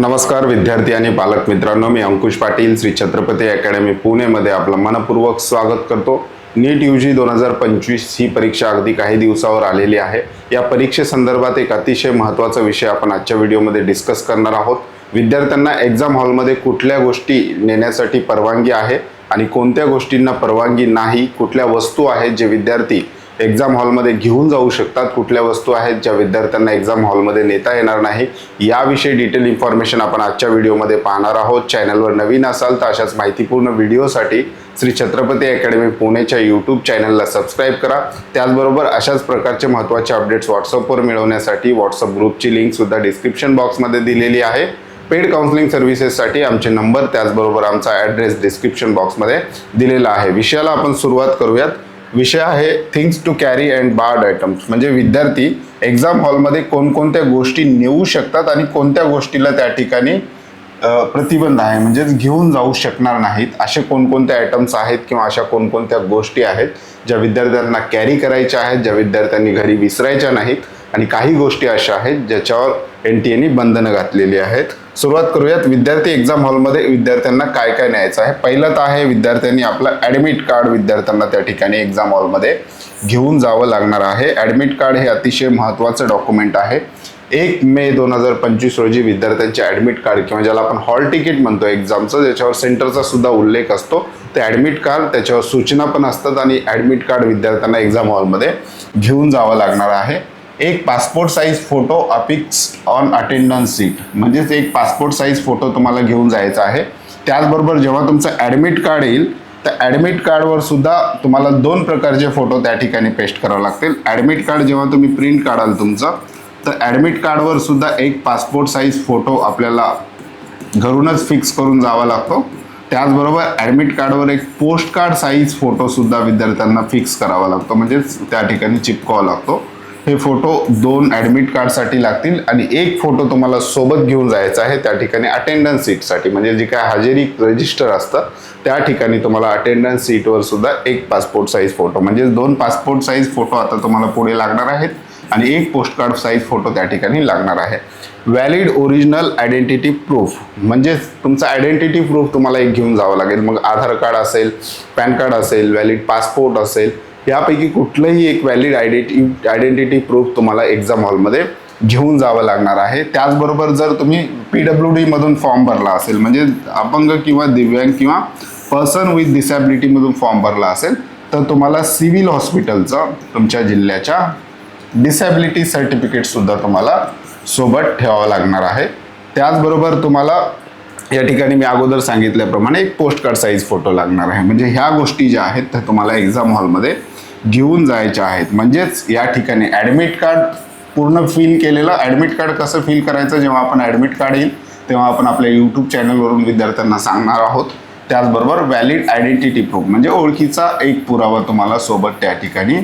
नमस्कार विद्यार्थी आणि पालक मित्रांनो मी अंकुश पाटील श्री छत्रपती अकॅडमी पुणेमध्ये आपलं मनपूर्वक स्वागत करतो. नीट यू जी दोन हजार पंचवीस ही परीक्षा अगदी काही दिवसावर आलेली आहे. या परीक्षेसंदर्भात एक अतिशय महत्त्वाचा विषय आपण आजच्या व्हिडिओमध्ये डिस्कस करणार आहोत. विद्यार्थ्यांना एक्झाम हॉलमध्ये कुठल्या गोष्टी नेण्यासाठी परवानगी आहे आणि कोणत्या गोष्टींना परवानगी नाही कुठल्या वस्तू आहेत जे विद्यार्थी एक्झाम हॉलमध्ये घेऊन जाऊ शकतात. कुठल्या वस्तू आहेत ज्या विद्यार्थ्यांना एक्झाम हॉलमध्ये नेता येणार नाही याविषयी डिटेल इन्फॉर्मेशन आपण आजच्या व्हिडिओमध्ये पाहणार आहोत. चॅनलवर नवीन असाल तर अशाच माहितीपूर्ण व्हिडिओसाठी श्री छत्रपती अकॅडमी पुणेच्या यूट्यूब चॅनलला सबस्क्राईब करा. त्याचबरोबर अशाच प्रकारचे महत्त्वाचे अपडेट्स व्हॉट्सअपवर मिळवण्यासाठी व्हॉट्सअप ग्रुपची लिंकसुद्धा डिस्क्रिप्शन बॉक्समध्ये दिलेली आहे. पेड काउन्सिलिंग सर्व्हिसेससाठी आमचे नंबर त्याचबरोबर आमचा ॲड्रेस डिस्क्रिप्शन बॉक्समध्ये दिलेला आहे. विषयाला आपण सुरुवात करूयात. विषय आहे things to carry and barred items म्हणजे विद्यार्थी एक्झाम हॉलमध्ये कोणकोणत्या गोष्टी नेऊ शकतात आणि कोणत्या गोष्टीला त्या ठिकाणी प्रतिबंध आहे. म्हणजेच घेऊन जाऊ शकणार नाहीत असे कोणकोणते आयटम्स आहेत किंवा अशा कोणकोणत्या गोष्टी आहेत ज्या विद्यार्थ्यांना कॅरी करायच्या आहेत ज्या विद्यार्थ्यांनी घरी विसरायच्या नाहीत. आणि काही गोष्टी अशा आहेत ज्याच्यावर एन टी एने बंधनं घातलेली आहेत. सुरुवात करूयात. विद्यार्थी एक्झाम हॉलमध्ये विद्यार्थ्यांना काय काय न्यायचं आहे? पहिलं तर आहे विद्यार्थ्यांनी आपलं ॲडमिट कार्ड विद्यार्थ्यांना त्या ठिकाणी एक्झाम हॉलमध्ये घेऊन जावं लागणार आहे. ॲडमिट कार्ड हे अतिशय महत्त्वाचं डॉक्युमेंट आहे. एक मे दोन हजार पंचवीस रोजी विद्यार्थ्यांचे ॲडमिट कार्ड किंवा ज्याला आपण हॉल तिकीट म्हणतो एक्झामचं ज्याच्यावर सेंटरचा सुद्धा उल्लेख असतो ते ॲडमिट कार्ड त्याच्यावर सूचना पण असतात आणि ॲडमिट कार्ड विद्यार्थ्यांना एक्झाम हॉलमध्ये घेऊन जावं लागणार आहे. एक passport size photo affix on attendance sheet म्हणजेच एक पासपोर्ट साईज फोटो तुम्हाला घेऊन जायचा आहे. त्याचबरोबर जेव्हा तुमचं ॲडमिट कार्ड येईल तर ॲडमिट कार्डवर सुद्धा तुम्हाला दोन प्रकारचे फोटो त्या ठिकाणी पेस्ट करावे लागतील. ॲडमिट कार्ड जेव्हा तुम्ही प्रिंट काढाल तुमचं तर ॲडमिट कार्डवर सुद्धा एक पासपोर्ट साईज फोटो आपल्याला घरूनच फिक्स करून जावा लागतो. त्याचबरोबर ॲडमिट कार्डवर एक पोस्ट कार्ड साईज फोटोसुद्धा विद्यार्थ्यांना फिक्स करावा लागतो. म्हणजेच त्या ठिकाणी चिपकावा लागतो. हे फोटो दोन ॲडमिट कार्डसाठी लागतील आणि एक फोटो तुम्हाला सोबत घेऊन जायचा आहे त्या ठिकाणी अटेंडन्स सीटसाठी म्हणजे जी काय हजेरी रजिस्टर असतं त्या ठिकाणी तुम्हाला अटेंडन्स सीटवर सुद्धा एक पासपोर्ट साईज फोटो म्हणजे दोन पासपोर्ट साईज फोटो आता तुम्हाला पुढे लागणार आहेत आणि एक पोस्ट कार्ड साईज फोटो त्या ठिकाणी लागणार आहे. व्हॅलिड ओरिजिनल आयडेंटिटी प्रूफ म्हणजेच तुमचा आयडेंटिटी प्रूफ तुम्हाला एक घेऊन जावं लागेल. मग आधार कार्ड असेल पॅन कार्ड असेल व्हॅलिड पासपोर्ट असेल यापैकी कुठलंही एक व्हॅलिड आयडेंटिटी आयडेंटिटी प्रूफ तुम्हाला एक्झाम हॉलमध्ये घेऊन जावं लागणार आहे. त्याचबरोबर जर तुम्ही पी डब्ल्यू डीमधून फॉर्म भरला असेल म्हणजे अपंग किंवा दिव्यांग किंवा पर्सन विथ डिसॅबिलिटीमधून फॉर्म भरला असेल तर तुम्हाला सिव्हिल हॉस्पिटलचं तुमच्या जिल्ह्याच्या डिसॅबिलिटी सर्टिफिकेटसुद्धा तुम्हाला सोबत ठेवावं लागणार आहे. त्याचबरोबर तुम्हाला या ठिकाणी मी अगोदर सांगितल्याप्रमाणे एक पोस्ट कार्ड साईज फोटो लागणार आहे. म्हणजे ह्या गोष्टी ज्या आहेत त्या तुम्हाला एक्झाम हॉलमध्ये घेऊन जायच्या आहेत. म्हणजेच या ठिकाणी ॲडमिट कार्ड पूर्ण फिल केलेलं ॲडमिट कार्ड कसं फिल करायचं जेव्हा आपण ॲडमिट कार्ड येईल तेव्हा आपण आपल्या यूट्यूब चॅनलवरून विद्यार्थ्यांना सांगणार आहोत. त्याचबरोबर व्हॅलिड आयडेंटिटी प्रूफ म्हणजे ओळखीचा एक पुरावा तुम्हाला सोबत त्या ठिकाणी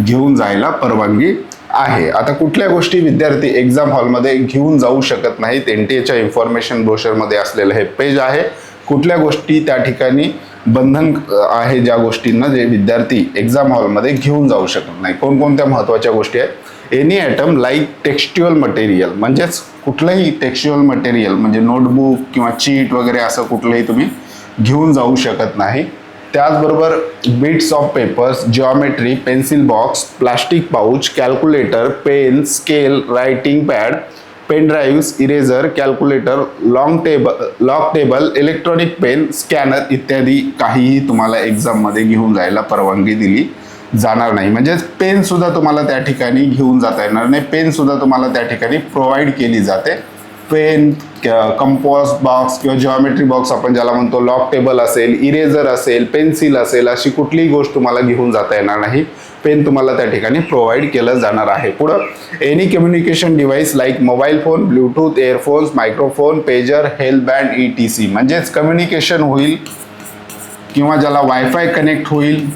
घेऊन जायला परवानगी आहे. आता कुठल्या गोष्टी विद्यार्थी एक्झाम हॉलमध्ये घेऊन जाऊ शकत नाहीत? एन टी एच्या इन्फॉर्मेशन ब्रोशरमध्ये असलेलं हे पेज आहे. कुठल्या गोष्टी त्या ठिकाणी बंधन आहे ज्या गोष्टींना जे विद्यार्थी एक्झाम हॉलमध्ये घेऊन जाऊ शकत नाही. कोणकोणत्या महत्त्वाच्या गोष्टी आहेत? Any item like textual material म्हणजेच कुठलंही टेक्स्च्युअल मटेरियल म्हणजे नोटबुक किंवा चीट वगैरे असं कुठलंही तुम्ही घेऊन जाऊ शकत नाही. त्याचबरोबर bits of papers geometry pencil box plastic pouch calculator pen scale writing pad pen drives eraser calculator log table log table electronic pen scanner इत्यादी काहीही तुम्हाला एक्झाममध्ये घेऊन जायला परवानगी दिली जाणार नाही. म्हणजेच पेनसुद्धा तुम्हाला त्या ठिकाणी घेऊन जाता येणार नाही. पेनसुद्धा तुम्हाला त्या ठिकाणी प्रोव्हाइड केली जाते. पेन कंपॉस बॉक्स किंवा जिओमेट्री बॉक्स आपण ज्याला म्हणतो लॉक टेबल असेल इरेझर असेल पेन्सिल असेल अशी कुठलीही गोष्ट तुम्हाला घेऊन जाता येणार नाही. पेन तुम्हाला त्या ठिकाणी प्रोव्हाइड केलं जाणार आहे. पुढं any communication device like mobile phone bluetooth earphones microphone pager health band E T C म्हणजेच कम्युनिकेशन होईल किंवा ज्याला वायफाय कनेक्ट होईल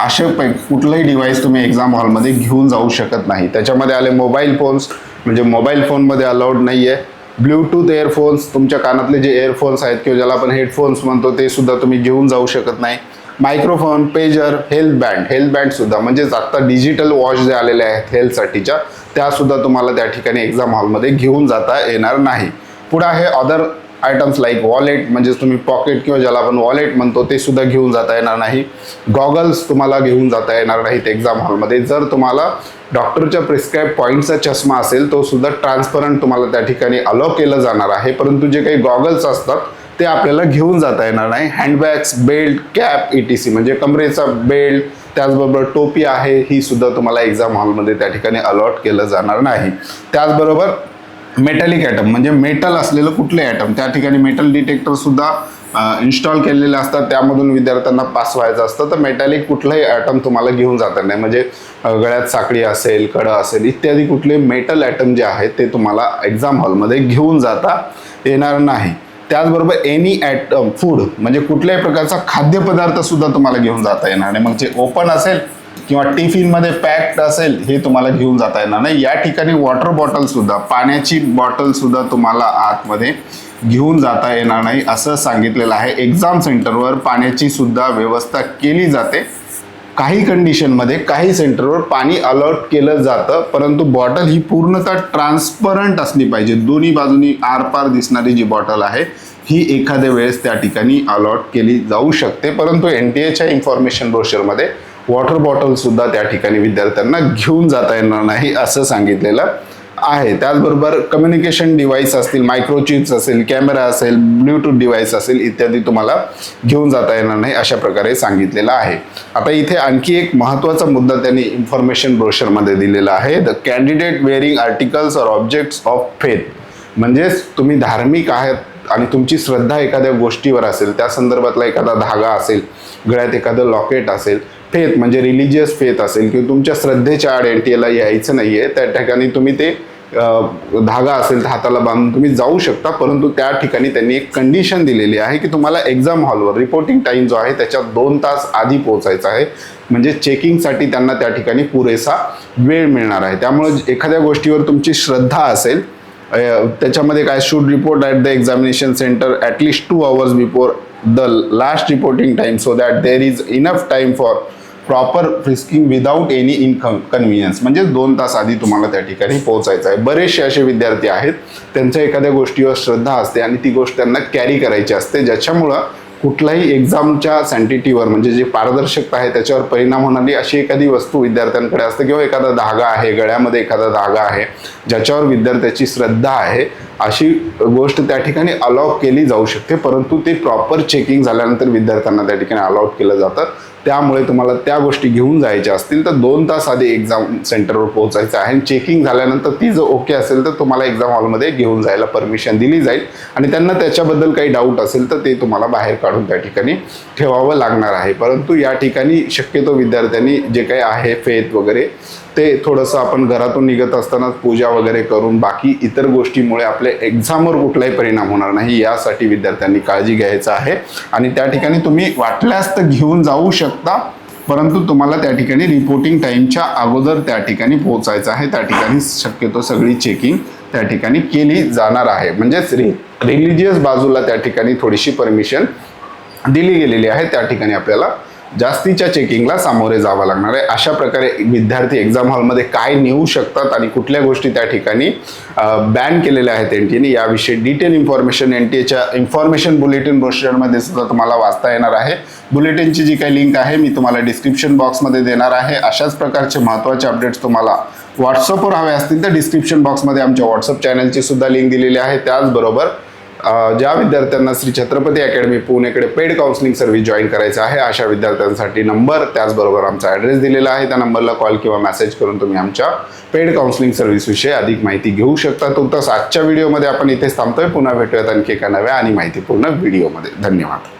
असे पै कुठलंही डिव्हाइस तुम्ही एक्झाम हॉलमध्ये घेऊन जाऊ शकत नाही. त्याच्यामध्ये आले मोबाईल फोन्स म्हणजे मोबाईल फोनमध्ये अलाउड नाही आहे ब्ल्यूटूथ एअरफोन्स तुमच्या कानातले जे एअरफोन्स आहेत किंवा ज्याला आपण हेडफोन्स म्हणतो ते सुद्धा तुम्ही घेऊन जाऊ शकत नाही. Microphone pager health band health band सुद्धा म्हणजेच आत्ता डिजिटल वॉच जे आलेले आहेत हेल्थसाठीच्या त्या सुद्धा तुम्हाला त्या ठिकाणी एक्झाम हॉलमध्ये घेऊन जाता येणार नाही. पुढे आहे अदर आयटम्स लाईक वॉलेट म्हणजेच तुम्ही पॉकेट किंवा ज्याला आपण वॉलेट म्हणतो ते सुद्धा घेऊन जाता येणार नाही. गॉगल्स तुम्हाला घेऊन जाता येणार नाहीत एक्झाम हॉलमध्ये जर तुम्हाला डॉक्टरच्या प्रिस्क्राईब पॉईंटचा चष्मा असेल तो सुद्धा ट्रान्सपरंट तुम्हाला त्या ठिकाणी अलाव केलं जाणार आहे. परंतु जे काही गॉगल्स असतात ते आपल्याला घेऊन जाता येणार नाही. हँडबॅग्स बेल्ट कॅप सी म्हणजे कमरेचा बेल्ट त्याचबरोबर टोपी आहे ही सुद्धा तुम्हाला एक्झाम हॉलमध्ये त्या ठिकाणी अलॉट केलं जाणार नाही. त्याचबरोबर मेटॅलिक ॲटम म्हणजे मेटल असलेलं कुठले ॲटम त्या ठिकाणी मेटल डिटेक्टर सुद्धा इन्स्टॉल केलेले असतात. त्यामधून विद्यार्थ्यांना पास व्हायचं असतं. तर मेटॅलिक कुठलंही ॲटम तुम्हाला घेऊन जाता नाही. म्हणजे गळ्यात साखळी असेल कडं असेल इत्यादी कुठले मेटल ॲटम जे आहेत ते तुम्हाला एक्झाम हॉलमध्ये घेऊन जाता येणार नाही. त्याचबरोबर एनी ॲटम फूड म्हणजे कुठल्याही प्रकारचा खाद्यपदार्थसुद्धा तुम्हाला घेऊन जाता येणार नाही. मग जे ओपन असेल किंवा टिफिनमध्ये पॅक्ड असेल हे तुम्हाला घेऊन जाता येणार नाही. या ठिकाणी वॉटर बॉटलसुद्धा पाण्याची बॉटलसुद्धा तुम्हाला आतमध्ये घेऊन जाता येणार नाही असं सांगितलेलं आहे. एक्झाम सेंटरवर पाण्याची सुद्धा व्यवस्था केली जाते. काही कंडिशनमध्ये काही सेंटरवर पाणी अलॉट केलं जातं परंतु बॉटल ही पूर्णतः ट्रान्सपरंट असली पाहिजे. दोन्ही बाजूनी आरपार दिसणारी जी बॉटल आहे ही एखाद्या वेळेस त्या ठिकाणी अलॉट केली जाऊ शकते. परंतु एन टी एच्या इन्फॉर्मेशन ब्रोशरमध्ये वॉटर बॉटल सुद्धा त्या ठिकाणी विद्यार्थ्यांना घेऊन जाता येणार नाही असं सांगितलेलं आहे. त्याचबरोबर कम्युनिकेशन डिव्हाइस असतील मायक्रोचिप्स असेल कॅमेरा असेल ब्ल्यूटूथ डिव्हाइस असेल इत्यादी तुम्हाला घेऊन जाता येणार नाही अशा प्रकारे सांगितलेलं आहे. आता इथे आणखी एक महत्त्वाचा मुद्दा त्यांनी इन्फॉर्मेशन ब्रोशरमध्ये दिलेला आहे. The candidate wearing articles or objects of faith म्हणजेच तुम्ही धार्मिक आहात आणि तुमची श्रद्धा एखाद्या गोष्टीवर असेल त्या संदर्भातला एखादा धागा असेल गळ्यात एखादं लॉकेट असेल फेथ म्हणजे रिलिजियस फेथ असेल किंवा तुमच्या श्रद्धेच्या आड एन टी एला यायचं नाही आहे त्या ठिकाणी तुम्ही ते धागा असेल तर हाताला बांधून तुम्ही जाऊ शकता परंतु त्या ठिकाणी त्यांनी एक कंडिशन दिलेली आहे की तुम्हाला एक्झाम हॉलवर रिपोर्टिंग टाईम जो आहे त्याच्या दोन तास आधी पोहोचायचा आहे. म्हणजे चेकिंगसाठी त्यांना त्या ठिकाणी पुरेसा वेळ मिळणार आहे. त्यामुळे एखाद्या गोष्टीवर तुमची श्रद्धा असेल त्याच्यामध्ये काय should report at the examination centre at least two hours before the last reporting time so that there is enough time for proper frisking without any inconvenience म्हणजे दोन तास आधी तुम्हाला त्या ठिकाणी पोहोचायचं आहे. बरेचसे असे विद्यार्थी आहेत त्यांच्या एखाद्या गोष्टीवर श्रद्धा असते आणि ती गोष्ट त्यांना कॅरी करायची असते ज्याच्यामुळं कुठलाही एक्झामच्या सँटिटीवर म्हणजे जी पारदर्शकता आहे त्याच्यावर परिणाम होणारी अशी एखादी वस्तू विद्यार्थ्यांकडे असते किंवा एखादा धागा आहे गळ्यामध्ये एखादा धागा आहे ज्याच्यावर विद्यार्थ्याची श्रद्धा आहे अशी गोष्ट त्या ठिकाणी अलाउ केली जाऊ शकते. परंतु ते प्रॉपर चेकिंग झाल्यानंतर विद्यार्थ्यांना त्या ठिकाणी अलाउट केलं जातं. त्यामुळे तुम्हाला त्या गोष्टी घेऊन जायच्या असतील तर दोन तास आधी एक्झाम सेंटरवर पोहोचायचं आहे. आणि चेकिंग झाल्यानंतर ती जर ओके असेल तर तुम्हाला एक्झाम हॉलमध्ये घेऊन जायला परमिशन दिली जाईल. आणि त्यांना त्याच्याबद्दल काही डाऊट असेल तर ते तुम्हाला बाहेर काढून त्या ठिकाणी ठेवावं लागणार आहे. परंतु या ठिकाणी शक्यतो विद्यार्थ्यांनी जे काही आहे फेत वगैरे ते थोडंसं आपण घरातून निघत असताना पूजा वगैरे करून बाकी इतर गोष्टीमुळे आपल्या एक्झामवर कुठलाही परिणाम होणार नाही यासाठी विद्यार्थ्यांनी काळजी घ्यायचं आहे. आणि त्या ठिकाणी तुम्ही वाटल्यास तर घेऊन जाऊ शकता. परंतु तुम्हाला त्या ठिकाणी रिपोर्टिंग टाईमच्या अगोदर त्या ठिकाणी पोहोचायचं आहे. त्या ठिकाणी शक्यतो सगळी चेकिंग त्या ठिकाणी केली जाणार आहे. म्हणजेच रि रिलिजियस बाजूला त्या ठिकाणी थोडीशी परमिशन दिली गेलेली आहे. त्या ठिकाणी आपल्याला जास्तीच्या चेकिंगला सामोरे जावं लागणार आहे. अशा प्रकारे विद्यार्थी एक्झाम हॉलमध्ये काय नेऊ शकतात आणि कुठल्या गोष्टी त्या ठिकाणी बॅन केलेल्या आहेत एन टीने याविषयी डिटेल इन्फॉर्मेशन एन टी एच्या इन्फॉर्मेशन बुलेटिन ब्रोशरमध्ये सुद्धा तुम्हाला वाचता येणार आहे. बुलेटिनची जी काही लिंक आहे मी तुम्हाला डिस्क्रिप्शन बॉक्समध्ये देणार आहे. अशाच प्रकारचे महत्त्वाचे अपडेट्स तुम्हाला व्हॉट्सअपवर हवे असतील तर डिस्क्रिप्शन बॉक्समध्ये आमच्या व्हॉट्सअप चॅनलची सुद्धा लिंक दिलेली आहे. त्याचबरोबर ज्या विद्यार्थ्यांना श्री छत्रपती अकॅडमी पुणेकडे पेड काउन्सिलिंग सर्व्हिस जॉईन करायचं आहे अशा विद्यार्थ्यांसाठी नंबर त्याचबरोबर आमचा ॲड्रेस दिलेला आहे. त्या नंबरला कॉल किंवा मेसेज करून तुम्ही आमच्या पेड काउन्सिलिंग सर्व्हिसविषयी अधिक माहिती घेऊ शकता. तुमचं आजच्या व्हिडिओमध्ये आपण इथेच थांबतोय. पुन्हा भेटूयात आणखी एका नव्या आणि माहितीपूर्ण व्हिडिओमध्ये धन्यवाद.